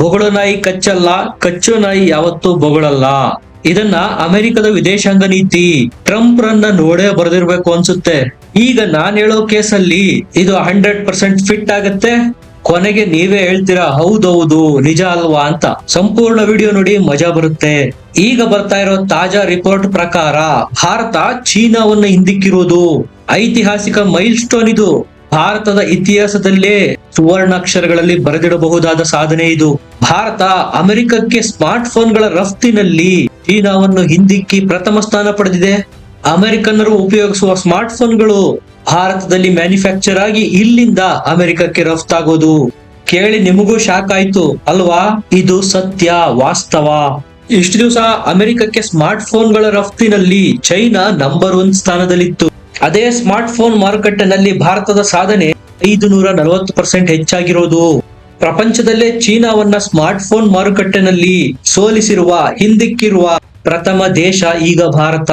ಬೊಗಳು ನಾಯಿ ಕಚ್ಚಲ್ಲ, ಕಚ್ಚೋ ನಾಯಿ ಯಾವತ್ತೂ ಬೊಗಳಲ್ಲ. ಇದನ್ನ ಅಮೆರಿಕದ ವಿದೇಶಾಂಗ ನೀತಿ, ಟ್ರಂಪ್ ರನ್ನ ನೋಡೇ ಬರೆದಿರ್ಬೇಕು ಅನ್ಸುತ್ತೆ. ಈಗ ನಾನ್ ಹೇಳೋ ಕೇಸಲ್ಲಿ ಇದು ಹಂಡ್ರೆಡ್ ಪರ್ಸೆಂಟ್ ಫಿಟ್ ಆಗತ್ತೆ. ಕೊನೆಗೆ ನೀವೇ ಹೇಳ್ತೀರಾ, ಹೌದೌದು, ನಿಜ ಅಲ್ವಾ ಅಂತ. ಸಂಪೂರ್ಣ ವಿಡಿಯೋ ನೋಡಿ ಮಜಾ ಬರುತ್ತೆ. ಈಗ ಬರ್ತಾ ಇರೋ ತಾಜಾ ರಿಪೋರ್ಟ್ ಪ್ರಕಾರ ಭಾರತ ಚೀನಾವನ್ನ ಹಿಂದಿಕ್ಕಿರೋದು. ಐತಿಹಾಸಿಕ ಮೈಲ್ ಸ್ಟೋನ್ ಇದು. ಭಾರತದ ಇತಿಹಾಸದಲ್ಲೇ ಸುವರ್ಣಾಕ್ಷರಗಳಲ್ಲಿ ಬರೆದಿಡಬಹುದಾದ ಸಾಧನೆ ಇದು. ಭಾರತ ಅಮೆರಿಕಕ್ಕೆ ಸ್ಮಾರ್ಟ್ ಫೋನ್ಗಳ ರಫ್ತಿನಲ್ಲಿ ಚೀನಾವನ್ನು ಹಿಂದಿಕ್ಕಿ ಪ್ರಥಮ ಸ್ಥಾನ ಪಡೆದಿದೆ. ಅಮೆರಿಕನ್ನರು ಉಪಯೋಗಿಸುವ ಸ್ಮಾರ್ಟ್ ಫೋನ್ಗಳು ಭಾರತದಲ್ಲಿ ಮ್ಯಾನುಫ್ಯಾಕ್ಚರ್ ಆಗಿ ಇಲ್ಲಿಂದ ಅಮೆರಿಕಕ್ಕೆ ರಫ್ತಾಗೋದು. ಕೇಳಿ ನಿಮಗೂ ಶಾಕ್ ಆಯ್ತು, ಅಲ್ವಾ? ಇದು ಸತ್ಯ, ವಾಸ್ತವ. ಇಷ್ಟು ದಿವಸ ಅಮೆರಿಕಕ್ಕೆ ಸ್ಮಾರ್ಟ್ ಫೋನ್ಗಳ ರಫ್ತಿನಲ್ಲಿ ಚೈನಾ ನಂಬರ್ ಒನ್ ಸ್ಥಾನದಲ್ಲಿತ್ತು. ಅದೇ ಸ್ಮಾರ್ಟ್ ಫೋನ್ ಮಾರುಕಟ್ಟೆನಲ್ಲಿ ಭಾರತದ ಸಾಧನೆ ಐದು ನೂರ ನಲವತ್ತು ಪರ್ಸೆಂಟ್ ಹೆಚ್ಚಾಗಿರೋದು. ಪ್ರಪಂಚದಲ್ಲೇ ಚೀನಾವನ್ನ ಸ್ಮಾರ್ಟ್ ಫೋನ್ ಮಾರುಕಟ್ಟೆನಲ್ಲಿ ಸೋಲಿಸಿರುವ, ಹಿಂದಿಕ್ಕಿರುವ ಪ್ರಥಮ ದೇಶ ಈಗ ಭಾರತ.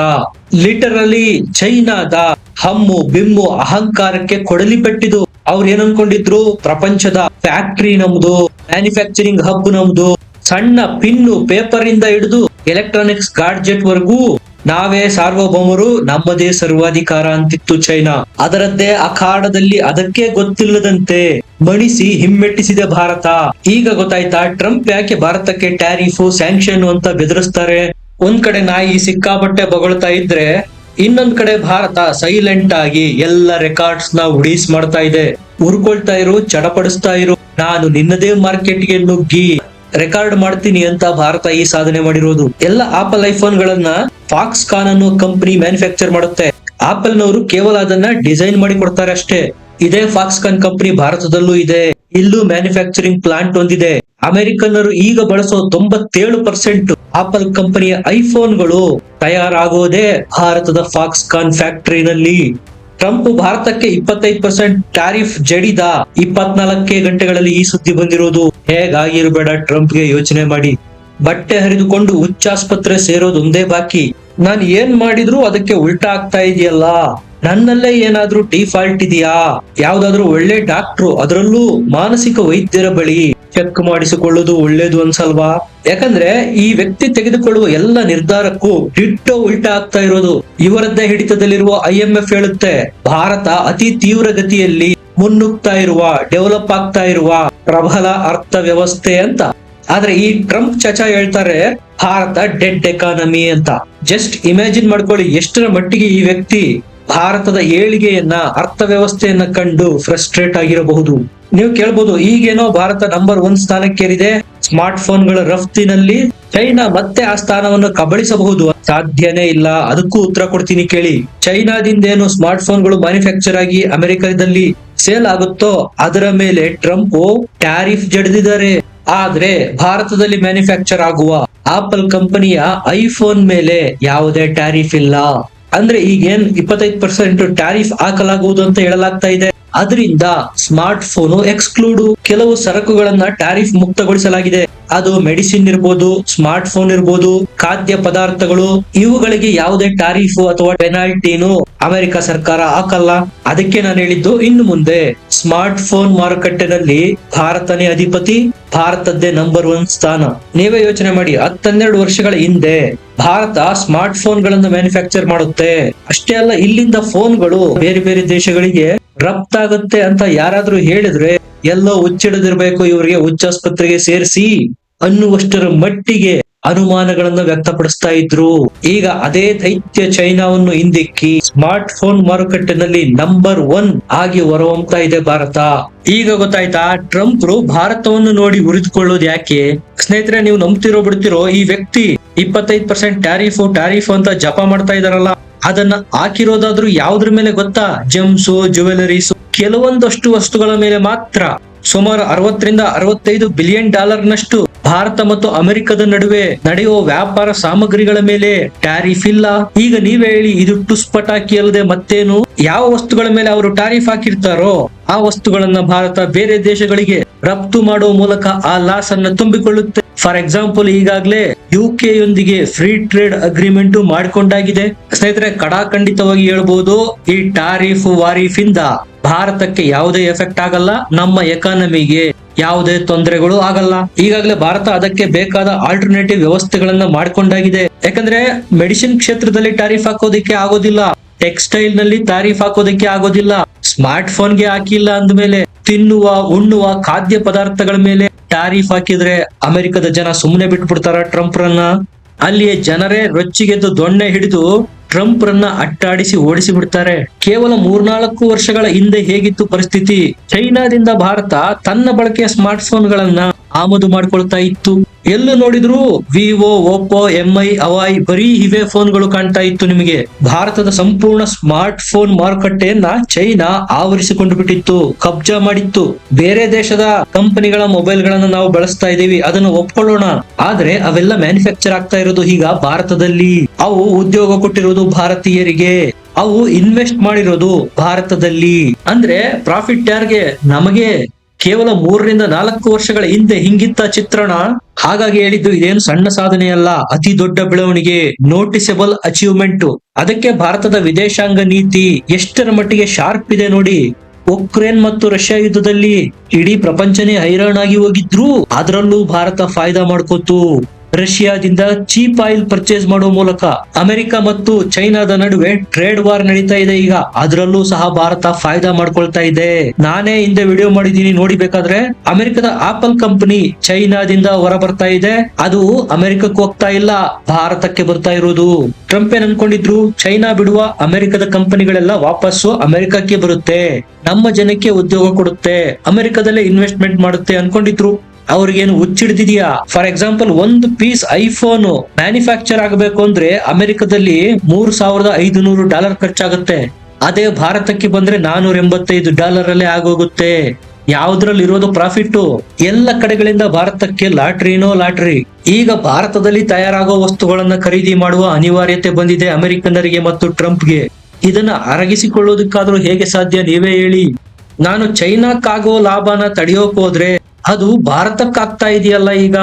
ಲಿಟರಲಿ ಚೈನಾದ ಹಮ್ಮು, ಬಿಮ್ಮು ಅಹಂಕಾರಕ್ಕೆ ಕೊಡಲಿ ಪೆಟ್ಟಿದು ಅವ್ರು ಏನ್ ಅನ್ಕೊಂಡಿದ್ರು ಪ್ರಪಂಚದ ಫ್ಯಾಕ್ಟರಿ ನಮ್ದು, ಮ್ಯಾನುಫ್ಯಾಕ್ಚರಿಂಗ್ ಹಬ್ ನಮ್ದು. ಸಣ್ಣ ಪಿನ್ನು ಪೇಪರ್ ಇಂದ ಹಿಡಿದು ಎಲೆಕ್ಟ್ರಾನಿಕ್ಸ್ ಗಾಡ್ಜೆಟ್ ವರೆಗೂ ನಾವೇ ಸಾರ್ವಭೌಮರು ನಮ್ಮದೇ ಸರ್ವಾಧಿಕಾರ ಅಂತಿತ್ತು ಚೈನಾ. ಅದರದ್ದೇ ಅಖಾಡದಲ್ಲಿ ಅದಕ್ಕೆ ಗೊತ್ತಿಲ್ಲದಂತೆ ಮಣಿಸಿ ಹಿಮ್ಮೆಟ್ಟಿಸಿದೆ ಭಾರತ. ಈಗ ಗೊತ್ತಾಯ್ತಾ, ಟ್ರಂಪ್ ಯಾಕೆ ಭಾರತಕ್ಕೆ ಟ್ಯಾರಿಫು ಸ್ಯಾಂಕ್ಷನ್ ಅಂತ ಬೆದರಿಸ್ತಾರೆ? ಒಂದ್ ಕಡೆ ನಾಯಿ ಸಿಕ್ಕಾಪಟ್ಟೆ ಬೊಗಳ್ತಾ ಇದ್ರೆ, ಇನ್ನೊಂದ್ ಕಡೆ ಭಾರತ ಸೈಲೆಂಟ್ ಆಗಿ ಎಲ್ಲ ರೆಕಾರ್ಡ್ಸ್ನ ಉಡೀಸ್ ಮಾಡ್ತಾ ಇದೆ. ಉರ್ಕೊಳ್ತಾ ಇರು, ಚಡಪಡಿಸ್ತಾ ಇರು. ನಾನು ನಿನ್ನದೇ ಮಾರ್ಕೆಟ್ಗೆ ನುಗ್ಗಿ. ರೆಕಾರ್ಡ್ ಮಾಡ್ತೀನಿ ಅಂತ ಭಾರತ ಈ ಸಾಧನೆ ಮಾಡಿರೋದು. ಎಲ್ಲ ಆಪಲ್ ಐಫೋನ್ ಗಳನ್ನ ಫಾಕ್ಸ್ ಕಾನ್ ಅನ್ನೋ ಕಂಪನಿ ಮ್ಯಾನುಫ್ಯಾಕ್ಚರ್ ಮಾಡುತ್ತೆ. ಆಪಲ್ ನವರು ಕೇವಲ ಅದನ್ನ ಡಿಸೈನ್ ಮಾಡಿ ಕೊಡ್ತಾರೆ ಅಷ್ಟೇ. ಇದೇ ಫಾಕ್ಸ್ಕಾನ್ ಕಂಪನಿ ಭಾರತದಲ್ಲೂ ಇದೆ. ಇಲ್ಲೂ ಮ್ಯಾನುಫ್ಯಾಕ್ಚರಿಂಗ್ ಪ್ಲಾಂಟ್ ಹೊಂದಿದೆ ಅಮೆರಿಕನ್ನರು ಈಗ ಬಳಸೋ ತೊಂಬತ್ತೇಳು ಪರ್ಸೆಂಟ್ ಆಪಲ್ ಕಂಪನಿಯ ಐಫೋನ್ಗಳು ತಯಾರಾಗೋದೇ ಭಾರತದ ಫಾಕ್ಸ್ಕಾನ್ ಫ್ಯಾಕ್ಟರಿನಲ್ಲಿ. ಟ್ರಂಪ್ ಭಾರತಕ್ಕೆ ಇಪ್ಪತ್ತೈದು ಪರ್ಸೆಂಟ್ ಟ್ಯಾರಿಫ್ ಜಡಿದ ಇಪ್ಪತ್ನಾಲ್ಕೇ ಗಂಟೆಗಳಲ್ಲಿ ಈ ಸುದ್ದಿ ಬಂದಿರೋದು. ಹೇಗಾಗಿರ್ಬೇಡ ಟ್ರಂಪ್ಗೆ ಯೋಚನೆ ಮಾಡಿ. ಬಟ್ಟೆ ಹರಿದುಕೊಂಡು ಹುಚ್ಚಾಸ್ಪತ್ರೆ ಸೇರೋದು ಒಂದೇ ಬಾಕಿ. ನಾನು ಏನ್ ಮಾಡಿದ್ರು ಅದಕ್ಕೆ ಉಲ್ಟಾ ಆಗ್ತಾ ಇದೆಯಲ್ಲ. ನನ್ನಲ್ಲೇ ಏನಾದ್ರೂ ಡಿಫಾಲ್ಟ್ ಇದೆಯಾ? ಯಾವ್ದಾದ್ರು ಒಳ್ಳೆ ಡಾಕ್ಟ್ರು ಅದರಲ್ಲೂ ಮಾನಸಿಕ ವೈದ್ಯರ ಬಳಿ. ಚೆಕ್ ಮಾಡಿಸಿಕೊಳ್ಳುವುದು ಒಳ್ಳೇದು ಅನ್ಸಲ್ವಾ? ಯಾಕಂದ್ರೆ ಈ ವ್ಯಕ್ತಿ ತೆಗೆದುಕೊಳ್ಳುವ ಎಲ್ಲ ನಿರ್ಧಾರಕ್ಕೂ ಡಿಟ್ಟು ಉಲ್ಟಾ ಆಗ್ತಾ ಇರೋದು. ಇವರದ್ದೇ ಹಿಡಿತದಲ್ಲಿರುವ ಐಎಂಎಫ್ ಹೇಳುತ್ತೆ, ಭಾರತ ಅತಿ ತೀವ್ರ ಗತಿಯಲ್ಲಿ ಮುನ್ನುಗ್ತಾ ಇರುವ, ಡೆವಲಪ್ ಆಗ್ತಾ ಇರುವ ಪ್ರಬಲ ಅರ್ಥ ವ್ಯವಸ್ಥೆ ಅಂತ. ಆದ್ರೆ ಈ ಟ್ರಂಪ್ ಚಚಾ ಹೇಳ್ತಾರೆ, ಭಾರತ ಡೆಡ್ ಎಕಾನಮಿ ಅಂತ. ಜಸ್ಟ್ ಇಮ್ಯಾಜಿನ್ ಮಾಡ್ಕೊಳ್ಳಿ, ಎಷ್ಟರ ಮಟ್ಟಿಗೆ ಈ ವ್ಯಕ್ತಿ ಭಾರತದ ಏಳಿಗೆಯನ್ನ, ಅರ್ಥವ್ಯವಸ್ಥೆಯನ್ನ ಕಂಡು ಫ್ರಸ್ಟ್ರೇಟ್ ಆಗಿರಬಹುದು. ನೀವು ಕೇಳ್ಬೋದು, ಈಗೇನೋ ಭಾರತ ನಂಬರ್ ಒನ್ ಸ್ಥಾನಕ್ಕೇರಿದೆ. ಸ್ಮಾರ್ಟ್ ಫೋನ್ಗಳ ರಫ್ತಿನಲ್ಲಿ ಚೈನಾ ಮತ್ತೆ ಆ ಸ್ಥಾನವನ್ನು ಕಬಳಿಸಬಹುದು. ಸಾಧ್ಯನೇ ಇಲ್ಲ, ಅದಕ್ಕೂ ಉತ್ತರ ಕೊಡ್ತೀನಿ ಕೇಳಿ. ಚೈನಾದಿಂದ ಏನು ಸ್ಮಾರ್ಟ್ ಫೋನ್ಗಳು ಮ್ಯಾನುಫ್ಯಾಕ್ಚರ್ ಆಗಿ ಅಮೆರಿಕದಲ್ಲಿ ಸೇಲ್ ಆಗುತ್ತೋ, ಅದರ ಮೇಲೆ ಟ್ರಂಪ್ ಟ್ಯಾರಿಫ್ ಜಡಿದಿದ್ದಾರೆ. ಆದ್ರೆ ಭಾರತದಲ್ಲಿ ಮ್ಯಾನುಫ್ಯಾಕ್ಚರ್ ಆಗುವ ಆಪಲ್ ಕಂಪನಿಯ ಐಫೋನ್ ಮೇಲೆ ಯಾವುದೇ ಟ್ಯಾರಿಫ್ ಇಲ್ಲ. ಅಂದ್ರೆ ಈಗೇನ್ ಇಪ್ಪತ್ತೈದು ಪರ್ಸೆಂಟ್ ಟ್ಯಾರಿಫ್ ಹಾಕಲಾಗುವುದು ಅಂತ ಹೇಳಲಾಗ್ತಾ ಇದೆ. ಅದರಿಂದ ಸ್ಮಾರ್ಟ್ ಫೋನ್ ಎಕ್ಸ್ಕ್ಲೂಡ್. ಕೆಲವು ಸರಕುಗಳನ್ನ ಟ್ಯಾರಿಫ್ ಮುಕ್ತಗೊಳಿಸಲಾಗಿದೆ. ಅದು ಮೆಡಿಸಿನ್ ಇರ್ಬೋದು ಸ್ಮಾರ್ಟ್ ಫೋನ್ ಇರ್ಬೋದು, ಖಾದ್ಯ ಪದಾರ್ಥಗಳು, ಇವುಗಳಿಗೆ ಯಾವುದೇ ಟ್ಯಾರಿಫ್ ಅಥವಾ ಪೆನಾಲ್ಟಿನು ಅಮೆರಿಕ ಸರ್ಕಾರ ಹಾಕಲ್ಲ. ಅದಕ್ಕೆ ನಾನು ಹೇಳಿದ್ದು, ಇನ್ನು ಮುಂದೆ ಸ್ಮಾರ್ಟ್ ಫೋನ್ ಮಾರುಕಟ್ಟೆನಲ್ಲಿ ಭಾರತನೇ ಅಧಿಪತಿ, ಭಾರತದ್ದೇ ನಂಬರ್ ಒನ್ ಸ್ಥಾನ. ನೀವೇ ಯೋಚನೆ ಮಾಡಿ, ಹತ್ತನ್ನೆರಡು ವರ್ಷಗಳ ಹಿಂದೆ ಭಾರತ ಸ್ಮಾರ್ಟ್ ಫೋನ್ಗಳನ್ನು ಮ್ಯಾನುಫ್ಯಾಕ್ಚರ್ ಮಾಡುತ್ತೆ. ಅಷ್ಟೇ ಅಲ್ಲ, ಇಲ್ಲಿಂದ ಫೋನ್ಗಳು ಬೇರೆ ಬೇರೆ ದೇಶಗಳಿಗೆ ರಫ್ತಾಗುತ್ತೆ ಅಂತ ಯಾರಾದ್ರೂ ಹೇಳಿದ್ರೆ, ಎಲ್ಲೋ ಹುಚ್ಚಿಡದಿರ್ಬೇಕು ಇವರಿಗೆ ಹುಚ್ಚಾಸ್ಪತ್ರೆಗೆ ಸೇರಿಸಿ ಅನ್ನುವಷ್ಟರ ಮಟ್ಟಿಗೆ ಅನುಮಾನಗಳನ್ನು ವ್ಯಕ್ತಪಡಿಸ್ತಾ ಇದ್ರು. ಈಗ ಅದೇ ದೈತ್ಯ ಚೈನಾವನ್ನು ಹಿಂದಿಕ್ಕಿ ಸ್ಮಾರ್ಟ್ ಫೋನ್ ಮಾರುಕಟ್ಟೆನಲ್ಲಿ ನಂಬರ್ ಒನ್ ಆಗಿ ಹೊರಹೊಮ್ತಾ ಇದೆ ಭಾರತ. ಈಗ ಗೊತ್ತಾಯ್ತಾ ಟ್ರಂಪ್ ಭಾರತವನ್ನು ನೋಡಿ ಉರಿದುಕೊಳ್ಳೋದು ಯಾಕೆ? ಸ್ನೇಹಿತರೆ, ನೀವು ನಂಬ್ತಿರೋ, ಬಿಡ್ತಿರೋ ಈ ವ್ಯಕ್ತಿ ಇಪ್ಪತ್ತೈದು ಪರ್ಸೆಂಟ್ ಟ್ಯಾರಿಫ್ ಟ್ಯಾರಿಫ್ ಅಂತ ಜಪ ಮಾಡ್ತಾ ಇದಾರಲ್ಲ ಅದನ್ನ ಹಾಕಿರೋದಾದ್ರೂ ಯಾವ್ದ್ರ ಮೇಲೆ ಗೊತ್ತಾ? ಜೆಮ್ಸ್, ಜುವೆಲರೀಸ್, ಕೆಲವೊಂದಷ್ಟು ವಸ್ತುಗಳ ಮೇಲೆ ಮಾತ್ರ. ಸುಮಾರು ಅರವತ್ತರಿಂದ ಅರವತ್ತೈದು ಬಿಲಿಯನ್ ಡಾಲರ್ ನಷ್ಟು ಭಾರತ ಮತ್ತು ಅಮೆರಿಕದ ನಡುವೆ ನಡೆಯುವ ವ್ಯಾಪಾರ ಸಾಮಗ್ರಿಗಳ ಮೇಲೆ ಟ್ಯಾರಿಫ್ ಇಲ್ಲ. ಈಗ ನೀವೇ ಹೇಳಿ, ಇದು ಟುಸ್ ಪಟಾಕಿ ಅಲ್ಲದೆ ಮತ್ತೇನು? ಯಾವ ವಸ್ತುಗಳ ಮೇಲೆ ಅವರು ಟ್ಯಾರಿಫ್ ಹಾಕಿರ್ತಾರೋ, ಆ ವಸ್ತುಗಳನ್ನ ಭಾರತ ಬೇರೆ ದೇಶಗಳಿಗೆ ರಫ್ತು ಮಾಡುವ ಮೂಲಕ ಆ ಲಾಸ್ ಅನ್ನು ತುಂಬಿಕೊಳ್ಳುತ್ತೆ. ಫಾರ್ ಎಕ್ಸಾಂಪಲ್ ಈಗಾಗಲೇ ಯು ಕೆ ಯೊಂದಿಗೆ ಫ್ರೀ ಟ್ರೇಡ್ ಅಗ್ರಿಮೆಂಟ್ ಮಾಡಿಕೊಂಡಾಗಿದೆ. ಸ್ನೇಹಿತರೆ ಕಡಾಖಂಡಿತವಾಗಿ ಹೇಳ್ಬೋದು, ಈ ಟಾರಿಫ್ ವಾರಿಫ್ ಇಂದ ಭಾರತಕ್ಕೆ ಯಾವುದೇ ಎಫೆಕ್ಟ್ ಆಗಲ್ಲ, ನಮ್ಮ ಎಕಾನಮಿಗೆ ಯಾವುದೇ ತೊಂದರೆಗಳು ಆಗಲ್ಲ. ಈಗಾಗಲೇ ಭಾರತ ಅದಕ್ಕೆ ಬೇಕಾದ ಆಲ್ಟರ್ನೇಟಿವ್ ವ್ಯವಸ್ಥೆಗಳನ್ನ ಮಾಡಿಕೊಂಡಾಗಿದೆ. ಯಾಕಂದ್ರೆ ಮೆಡಿಸಿನ್ ಕ್ಷೇತ್ರದಲ್ಲಿ ಟಾರಿಫ್ ಹಾಕೋದಿಕ್ಕೆ ಆಗೋದಿಲ್ಲ. ಟೆಕ್ಸ್ಟೈಲ್ನಲ್ಲಿ ತಾರೀಫ್ ಹಾಕೋದಕ್ಕೆ ಆಗೋದಿಲ್ಲ. ಸ್ಮಾರ್ಟ್ ಫೋನ್ಗೆ ಹಾಕಿಲ್ಲ ಅಂದ್ಮೇಲೆ ತಿನ್ನುವ, ಉಣ್ಣುವ ಖಾದ್ಯ ಪದಾರ್ಥಗಳ ಮೇಲೆ ಟಾರಿಫ್ ಹಾಕಿದ್ರೆ ಅಮೆರಿಕದ ಜನ ಸುಮ್ಮನೆ ಬಿಟ್ಬಿಡ್ತಾರ ಟ್ರಂಪ್ ರನ್ನ ಅಲ್ಲಿಯ ಜನರೇ ರೊಚ್ಚಿಗೆದ್ದು ದೊಣ್ಣೆ ಹಿಡಿದು ಟ್ರಂಪ್ ರನ್ನ ಅಟ್ಟಾಡಿಸಿ ಓಡಿಸಿ ಬಿಡ್ತಾರೆ ಕೇವಲ ಮೂರ್ನಾಲ್ಕು ವರ್ಷಗಳ ಹಿಂದೆ ಹೇಗಿತ್ತು ಪರಿಸ್ಥಿತಿ? ಚೈನಾದಿಂದ ಭಾರತ ತನ್ನ ಬಳಕೆಯ ಸ್ಮಾರ್ಟ್ ಫೋನ್ಗಳನ್ನ ಆಮದು ಮಾಡಿಕೊಳ್ತಾ ಇತ್ತು. ಎಲ್ಲೂ ನೋಡಿದ್ರು ವಿವೋ ಓಪೋ ಎಂಐ ಅವಾಯ್ ಬರೀ ಇವೇ ಫೋನ್ಗಳು ಕಾಣ್ತಾ ಇತ್ತು ನಿಮಗೆ. ಭಾರತದ ಸಂಪೂರ್ಣ ಸ್ಮಾರ್ಟ್ ಫೋನ್ ಮಾರುಕಟ್ಟೆಯನ್ನ ಚೈನಾ ಆವರಿಸಿಕೊಂಡು ಬಿಟ್ಟಿತ್ತು, ಕಬ್ಜಾ ಮಾಡಿತ್ತು. ಬೇರೆ ದೇಶದ ಕಂಪನಿಗಳ ಮೊಬೈಲ್ ಗಳನ್ನ ನಾವು ಬಳಸ್ತಾ ಇದೀವಿ ಅದನ್ನು ಒಪ್ಕೊಳ್ಳೋಣ. ಆದ್ರೆ ಅವೆಲ್ಲ ಮ್ಯಾನುಫ್ಯಾಕ್ಚರ್ ಆಗ್ತಾ ಇರೋದು ಈಗ ಭಾರತದಲ್ಲಿ. ಅವು ಉದ್ಯೋಗ ಕೊಟ್ಟಿರೋದು ಭಾರತೀಯರಿಗೆ. ಅವು ಇನ್ವೆಸ್ಟ್ ಮಾಡಿರೋದು ಭಾರತದಲ್ಲಿ. ಅಂದ್ರೆ ಪ್ರಾಫಿಟ್ ಯಾರಿಗೆ? ನಮಗೆ. ಕೇವಲ ಮೂರರಿಂದ ನಾಲ್ಕು ವರ್ಷಗಳ ಹಿಂದೆ ಹಿಂಗಿತ್ತ ಚಿತ್ರಣ. ಹಾಗಾಗಿ ಹೇಳಿದ್ದು ಇದೇನು ಸಣ್ಣ ಸಾಧನೆಯಲ್ಲ, ಅತಿ ದೊಡ್ಡ ಬೆಳವಣಿಗೆ ನೋಟಿಸಬಲ್ ಅಚೀವ್ಮೆಂಟ್ ಅದಕ್ಕೆ ಭಾರತದ ವಿದೇಶಾಂಗ ನೀತಿ ಎಷ್ಟರ ಮಟ್ಟಿಗೆ ಶಾರ್ಪ್ ಇದೆ ನೋಡಿ. ಉಕ್ರೇನ್ ಮತ್ತು ರಷ್ಯಾ ಯುದ್ಧದಲ್ಲಿ ಇಡೀ ಪ್ರಪಂಚನೇ ಹೈರಾಣಾಗಿ ಹೋಗಿದ್ರು. ಅದರಲ್ಲೂ ಭಾರತ ಫಾಯ್ದಾ ಮಾಡ್ಕೋತು ರಷ್ಯಾದಿಂದ ಚೀಪ್ ಆಯಿಲ್ ಪರ್ಚೇಸ್ ಮಾಡುವ ಮೂಲಕ ಅಮೆರಿಕ ಮತ್ತು ಚೈನಾದ ನಡುವೆ ಟ್ರೇಡ್ ವಾರ್ ನಡೀತಾ ಇದೆ ಈಗ. ಅದರಲ್ಲೂ ಸಹ ಭಾರತ ಫಾಯ್ದಾ ಮಾಡ್ಕೊಳ್ತಾ ಇದೆ. ನಾನೇ ಹಿಂದೆ ವಿಡಿಯೋ ಮಾಡಿದೀನಿ ನೋಡಿ ಬೇಕಾದ್ರೆ ಅಮೆರಿಕದ ಆಪಲ್ ಕಂಪನಿ ಚೈನಾದಿಂದ ಹೊರ ಬರ್ತಾ ಇದೆ. ಅದು ಅಮೆರಿಕಕ್ಕೆ ಹೋಗ್ತಾ ಇಲ್ಲ, ಭಾರತಕ್ಕೆ ಬರ್ತಾ ಇರೋದು. ಟ್ರಂಪ್ ಏನ್ ಅನ್ಕೊಂಡಿದ್ರು? ಚೈನಾ ಬಿಡುವ ಅಮೆರಿಕದ ಕಂಪನಿಗಳೆಲ್ಲ ವಾಪಸ್ಸು ಅಮೆರಿಕಕ್ಕೆ ಬರುತ್ತೆ. ನಮ್ಮ ಜನಕ್ಕೆ ಉದ್ಯೋಗ ಕೊಡುತ್ತೆ, ಅಮೆರಿಕದಲ್ಲೇ ಇನ್ವೆಸ್ಟ್ಮೆಂಟ್ ಮಾಡುತ್ತೆ ಅನ್ಕೊಂಡಿದ್ರು. ಅವ್ರಿಗೇನು ಹುಚ್ಚಿಡ್ದಿದ್ಯಾ? ಫಾರ್ ಎಕ್ಸಾಂಪಲ್ ಒಂದು ಪೀಸ್ ಐಫೋನ್ ಮ್ಯಾನುಫ್ಯಾಕ್ಚರ್ ಆಗಬೇಕು ಅಂದ್ರೆ ಅಮೆರಿಕದಲ್ಲಿ ಮೂರ್ ಸಾವಿರದ ಐದು ನೂರು ಡಾಲರ್ ಖರ್ಚಾಗುತ್ತೆ. ಅದೇ ಭಾರತಕ್ಕೆ ಬಂದ್ರೆ ನಾನೂರ ಎಂಬತ್ತೈದು ಡಾಲರ್ ಅಲ್ಲೇ ಆಗೋಗುತ್ತೆ. ಯಾವ್ದ್ರಲ್ಲಿ ಇರೋದು ಪ್ರಾಫಿಟ್ ಎಲ್ಲ ಕಡೆಗಳಿಂದ ಭಾರತಕ್ಕೆ ಲಾಟ್ರಿನೋ ಲಾಟ್ರಿ. ಈಗ ಭಾರತದಲ್ಲಿ ತಯಾರಾಗೋ ವಸ್ತುಗಳನ್ನ ಖರೀದಿ ಮಾಡುವ ಅನಿವಾರ್ಯತೆ ಬಂದಿದೆ ಅಮೆರಿಕನ್ನರಿಗೆ ಮತ್ತು ಟ್ರಂಪ್ಗೆ. ಇದನ್ನ ಅರಗಿಸಿಕೊಳ್ಳೋದಕ್ಕಾದ್ರೂ ಹೇಗೆ ಸಾಧ್ಯ ನೀವೇ ಹೇಳಿ. ನಾನು ಚೈನಾಕ್ಕಾಗೋ ಲಾಭನ ತಡೆಯೋಕ್ ಹೋದ್ರೆ ಅದು ಭಾರತಕ್ಕಾಗ್ತಾ ಇದೆಯಲ್ಲ ಈಗ?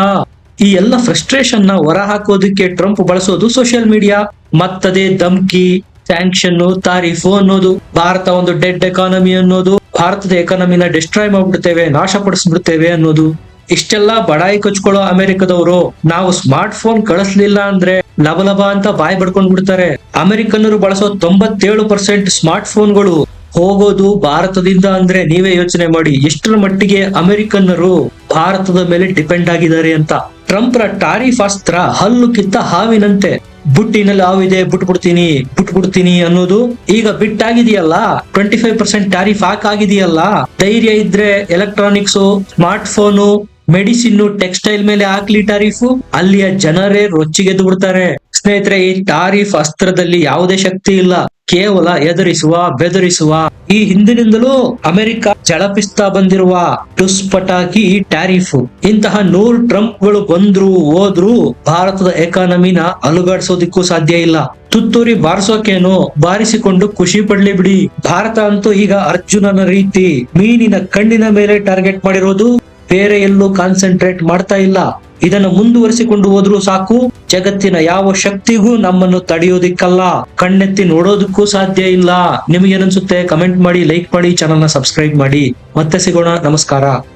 ಈ ಎಲ್ಲ ಫ್ರಸ್ಟ್ರೇಷನ್ನ ಹೊರ ಹಾಕೋದಕ್ಕೆ ಟ್ರಂಪ್ ಬಳಸೋದು ಸೋಷಿಯಲ್ ಮೀಡಿಯಾ ಮತ್ತದೇ ಧಮ್ಕಿ ಸ್ಯಾಂಕ್ಷನ್ ತಾರೀಫು ಅನ್ನೋದು, ಭಾರತ ಒಂದು ಡೆಡ್ ಎಕಾನಮಿ ಅನ್ನೋದು, ಭಾರತದ ಎಕಾನಮಿನ ಡಿಸ್ಟ್ರಾಯ್ ಮಾಡ್ಬಿಡ್ತೇವೆ ನಾಶ ಪಡಿಸ್ಬಿಡ್ತೇವೆ ಅನ್ನೋದು. ಇಷ್ಟೆಲ್ಲ ಬಡಾಯಿ ಕೊಚ್ಕೊಳ್ಳೋ ಅಮೆರಿಕದವರು, ನಾವು ಸ್ಮಾರ್ಟ್ ಫೋನ್ ಕಳಿಸ್ಲಿಲ್ಲ ಅಂದ್ರೆ ಲಬಲಬ ಅಂತ ಬಾಯಿ ಬಡ್ಕೊಂಡ್ ಬಿಡ್ತಾರೆ ಅಮೆರಿಕನ್ನರು ಬಳಸೋ ತೊಂಬತ್ತೇಳು ಪರ್ಸೆಂಟ್ ಸ್ಮಾರ್ಟ್ ಫೋನ್ಗಳು ಹೋಗೋದು ಭಾರತದಿಂದ ಅಂದ್ರೆ ನೀವೇ ಯೋಚನೆ ಮಾಡಿ ಎಷ್ಟರ ಮಟ್ಟಿಗೆ ಅಮೆರಿಕನ್ನರು ಭಾರತದ ಮೇಲೆ ಡಿಪೆಂಡ್ ಆಗಿದ್ದಾರೆ ಅಂತ. ಟ್ರಂಪ್ರ ಟಾರಿಫ್ ಅಸ್ತ್ರ ಹಲ್ಲು ಕಿತ್ತ ಹಾವಿನಂತೆ. ಬುಟ್ಟಿನಲ್ಲಿ ಹಾವಿದೆ, ಬಿಟ್ಬಿಡ್ತೀನಿ ಬಿಟ್ಬಿಡ್ತೀನಿ ಅನ್ನೋದು ಈಗ ಬಿಟ್ಟಾಗಿದೆಯಲ್ಲ? ಟ್ವೆಂಟಿ ಫೈವ್ ಪರ್ಸೆಂಟ್ ಟಾರಿಫ್ ಹಾಕಾಗಿದೆಯಲ್ಲ? ಧೈರ್ಯ ಇದ್ರೆ electronics smart phone medicine textile ಮೇಲೆ ಹಾಕ್ಲಿ ಟಾರಿಫು. ಅಲ್ಲಿಯ ಜನರೇ ರೊಚ್ಚಿಗೆದ್ದು ಬಿಡ್ತಾರೆ. ಸ್ನೇಹಿತರೆ, ಈ ತಾರೀಫ್ ಅಸ್ತ್ರದಲ್ಲಿ ಯಾವುದೇ ಶಕ್ತಿ ಇಲ್ಲ. ಕೇವಲ ಎದುರಿಸುವ, ಬೆದರಿಸುವ. ಈ ಹಿಂದಿನಿಂದಲೂ ಅಮೆರಿಕ ಜಳಪಿಸ್ತಾ ಬಂದಿರುವ ದುಸ್ಪಟಾಕಿ ಈ ಟ್ಯಾರಿಫ್ ಇಂತಹ ನೂರು ಟ್ರಂಪ್ಗಳು ಬಂದ್ರು, ಹೋದ್ರು ಭಾರತದ ಎಕಾನಮಿನ ಅಲುಗಾಡಿಸೋದಿಕ್ಕೂ ಸಾಧ್ಯ ಇಲ್ಲ. ತುತ್ತೂರಿ ಬಾರಿಸೋಕೇನು ಬಾರಿಸಿಕೊಂಡು ಖುಷಿ ಪಡ್ಲಿ ಬಿಡಿ. ಭಾರತ ಅಂತೂ ಈಗ ಅರ್ಜುನನ ರೀತಿ ಮೀನಿನ ಕಣ್ಣಿನ ಮೇಲೆ ಟಾರ್ಗೆಟ್ ಮಾಡಿರೋದು. ಬೇರೆ ಎಲ್ಲೂ ಕಾನ್ಸಂಟ್ರೇಟ್ ಮಾಡ್ತಾ ಇಲ್ಲ. ಇದನ್ನು ಮುಂದುವರಿಸಿಕೊಂಡು ಹೋದ್ರೂ ಸಾಕು. ಜಗತ್ತಿನ ಯಾವ ಶಕ್ತಿಗೂ ನಮ್ಮನ್ನು ತಡೆಯೋದಿಕ್ಕಲ್ಲ. ಕಣ್ಣೆತ್ತಿ ನೋಡೋದಕ್ಕೂ ಸಾಧ್ಯ ಇಲ್ಲ. ನಿಮಗೇನನ್ಸುತ್ತೆ ಕಮೆಂಟ್ ಮಾಡಿ, ಲೈಕ್ ಮಾಡಿ ಚಾನಲ್ನ ಸಬ್ಸ್ಕ್ರೈಬ್ ಮಾಡಿ. ಮತ್ತೆ ಸಿಗೋಣ. ನಮಸ್ಕಾರ.